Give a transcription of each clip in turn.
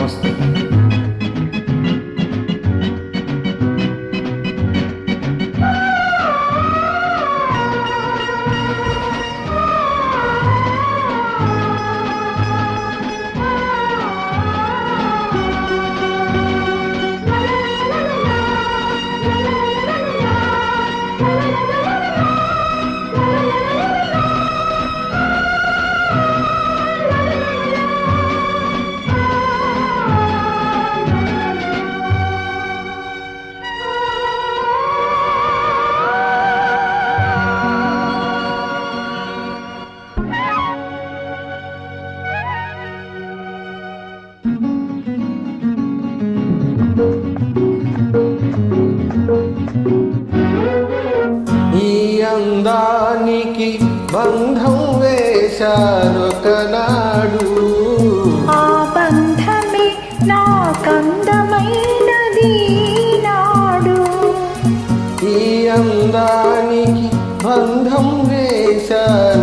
నమస్తే బంధం వేశారొకనాడు ఆ బంధమే నాకందమైనది నాడు ఈ అందానికి బంధం వేశానొకనాడు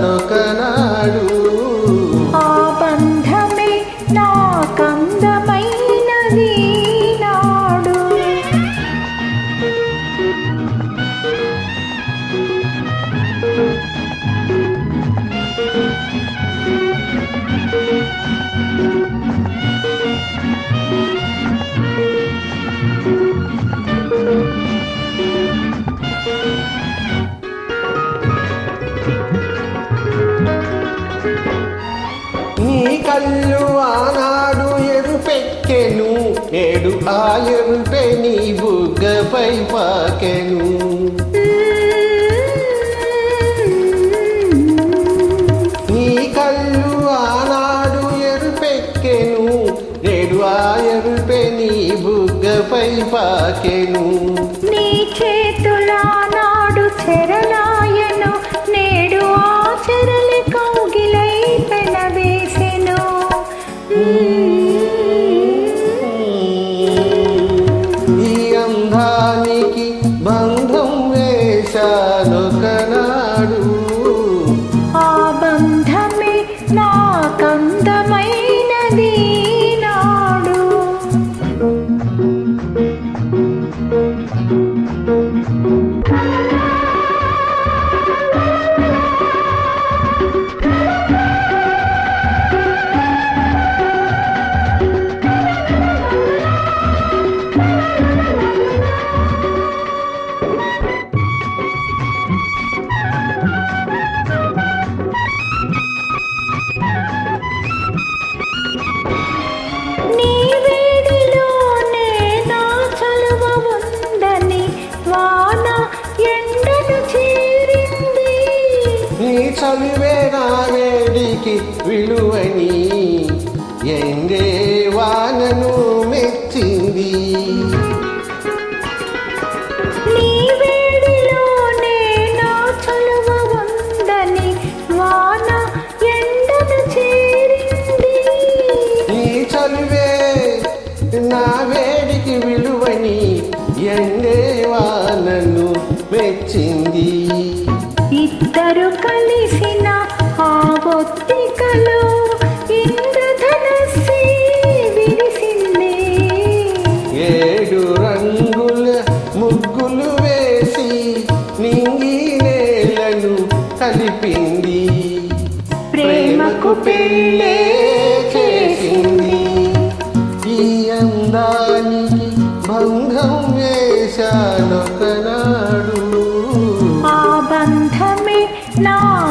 కళ్ళు ఆనాడు ఎరుపెక్కెను నేడు ఆ ఎరుపే నీ బుగ్గపై పాకెను. నీ కళ్ళు ఆనాడు ఎరుపెక్కెను నేడు ఆ ఎరుపే నీ బుగ్గపై పాకెను. నీ చేతుల నాడు చెరలాయను నేడు ఆ చెరలి వేశానొకనాడు చలివే నా వేడికి విలువని ఎండే వానను మెచ్చింది. కలిపింది ప్రేమకు పెళ్ళే చేసింది. ఈ అందానికి బంధం వేశానొకనాడు ఆ బంధమే నాక